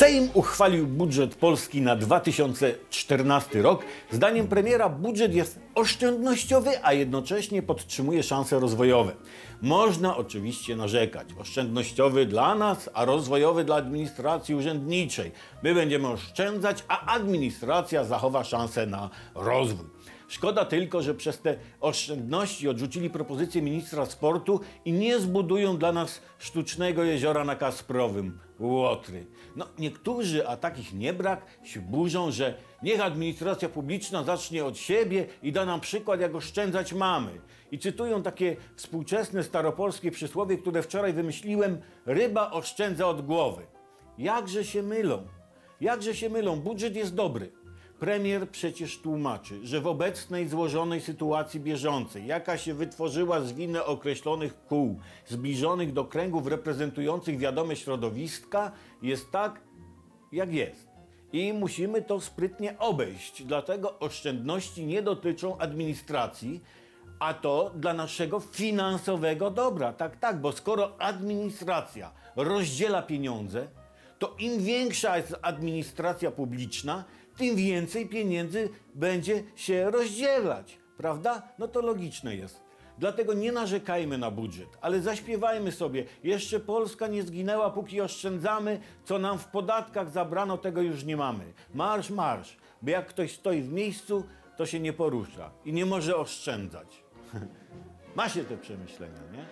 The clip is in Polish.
Sejm uchwalił budżet Polski na 2014 rok. Zdaniem premiera budżet jest oszczędnościowy, a jednocześnie podtrzymuje szanse rozwojowe. Można oczywiście narzekać. Oszczędnościowy dla nas, a rozwojowy dla administracji urzędniczej. My będziemy oszczędzać, a administracja zachowa szansę na rozwój. Szkoda tylko, że przez te oszczędności odrzucili propozycję ministra sportu i nie zbudują dla nas sztucznego jeziora na Kasprowym. Łotry. No, niektórzy, a takich nie brak, się burzą, że niech administracja publiczna zacznie od siebie i da nam przykład, jak oszczędzać mamy. I cytują takie współczesne staropolskie przysłowie, które wczoraj wymyśliłem: ryba oszczędza od głowy. Jakże się mylą. Jakże się mylą. Budżet jest dobry. Premier przecież tłumaczy, że w obecnej złożonej sytuacji bieżącej, jaka się wytworzyła z winy określonych kół, zbliżonych do kręgów reprezentujących wiadome środowiska, jest tak, jak jest. I musimy to sprytnie obejść. Dlatego oszczędności nie dotyczą administracji, a to dla naszego finansowego dobra. Tak, tak, bo skoro administracja rozdziela pieniądze, to im większa jest administracja publiczna, tym więcej pieniędzy będzie się rozdzielać, prawda? No to logiczne jest. Dlatego nie narzekajmy na budżet, ale zaśpiewajmy sobie. Jeszcze Polska nie zginęła, póki oszczędzamy, co nam w podatkach zabrano, tego już nie mamy. Marsz, marsz, bo jak ktoś stoi w miejscu, to się nie porusza i nie może oszczędzać. Ma się te przemyślenia, nie?